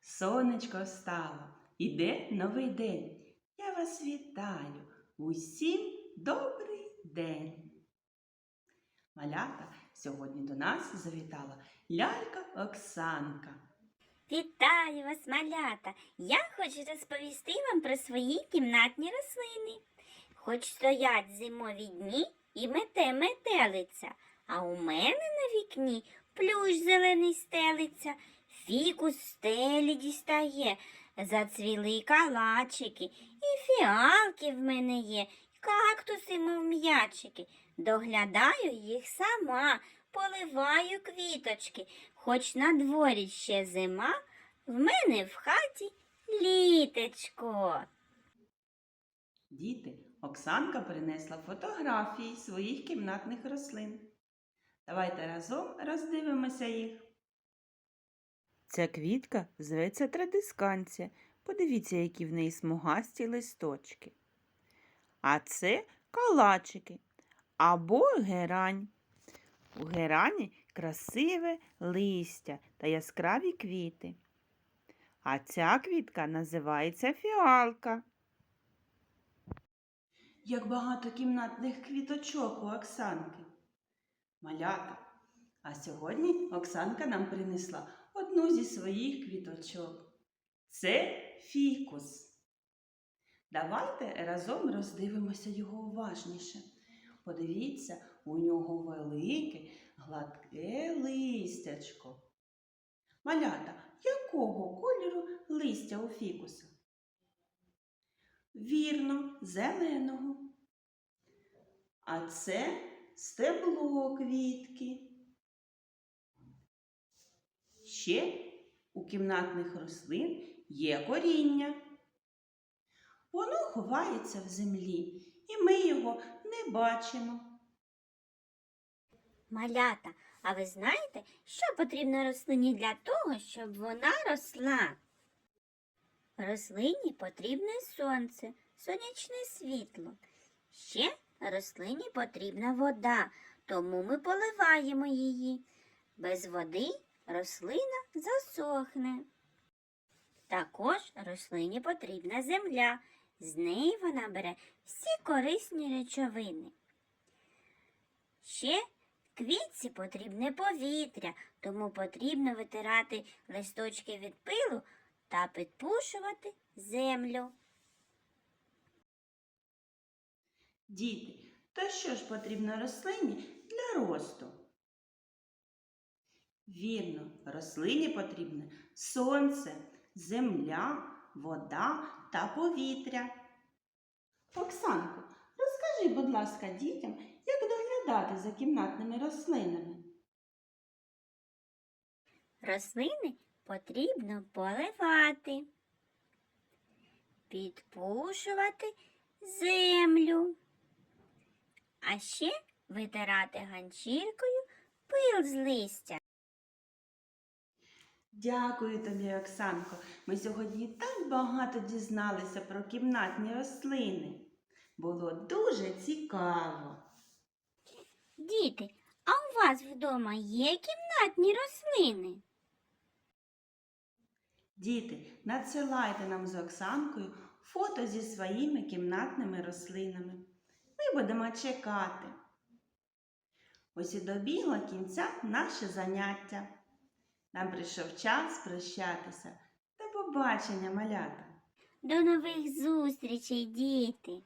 Сонечко встало, іде новий день. Я вас вітаю. Усім добрий день. Малята, сьогодні до нас завітала лялька Оксанка. Вітаю вас, малята! Я хочу розповісти вам про свої кімнатні рослини. Хоч стоять зимові дні і мете метелиця, а у мене на вікні плющ зелений стелиться, фікус в стелі дістає, зацвіли калачики, і фіалки в мене є, кактуси, мов м'ячики. Доглядаю їх сама, поливаю квіточки, хоч на дворі ще зима, в мене в хаті літечко. Діти, Оксанка принесла фотографії своїх кімнатних рослин. Давайте разом роздивимося їх. Ця квітка зветься традисканція. Подивіться, які в неї смугасті листочки. А це калачики або герань. У герані красиве листя та яскраві квіти. А ця квітка називається фіалка. Як багато кімнатних квіточок у Оксанки. Малята. А сьогодні Оксанка нам принесла одну зі своїх квіточок. Це фікус. Давайте разом роздивимося його уважніше. Подивіться, у нього велике, гладке листячко. Малята, якого кольору листя у фікуса? Вірно, зеленого. А це стебло квітки. Ще у кімнатних рослин є коріння. Воно ховається в землі, і ми його не бачимо. Малята, а ви знаєте, що потрібно рослині для того, щоб вона росла? Рослині потрібне сонце, сонячне світло. Ще рослині потрібна вода, тому ми поливаємо її. Без води рослина засохне. Також рослині потрібна земля. З неї вона бере всі корисні речовини. Ще квітці потрібне повітря, тому потрібно витирати листочки від пилу та підпушувати землю. Діти, то що ж потрібно рослині для росту? Вірно, рослині потрібне сонце, земля, вода та повітря. Оксанко, розкажи, будь ласка, дітям, як доглядати за кімнатними рослинами. Рослини потрібно поливати, підпушувати землю, а ще витирати ганчіркою пил з листя. Дякую тобі, Оксанко. Ми сьогодні так багато дізналися про кімнатні рослини. Було дуже цікаво. Діти, а у вас вдома є кімнатні рослини? Діти, надсилайте нам з Оксанкою фото зі своїми кімнатними рослинами. Ми будемо чекати. Ось і добігло кінця наше заняття. Нам прийшов час прощатися. До побачення, малята! До нових зустрічей, діти!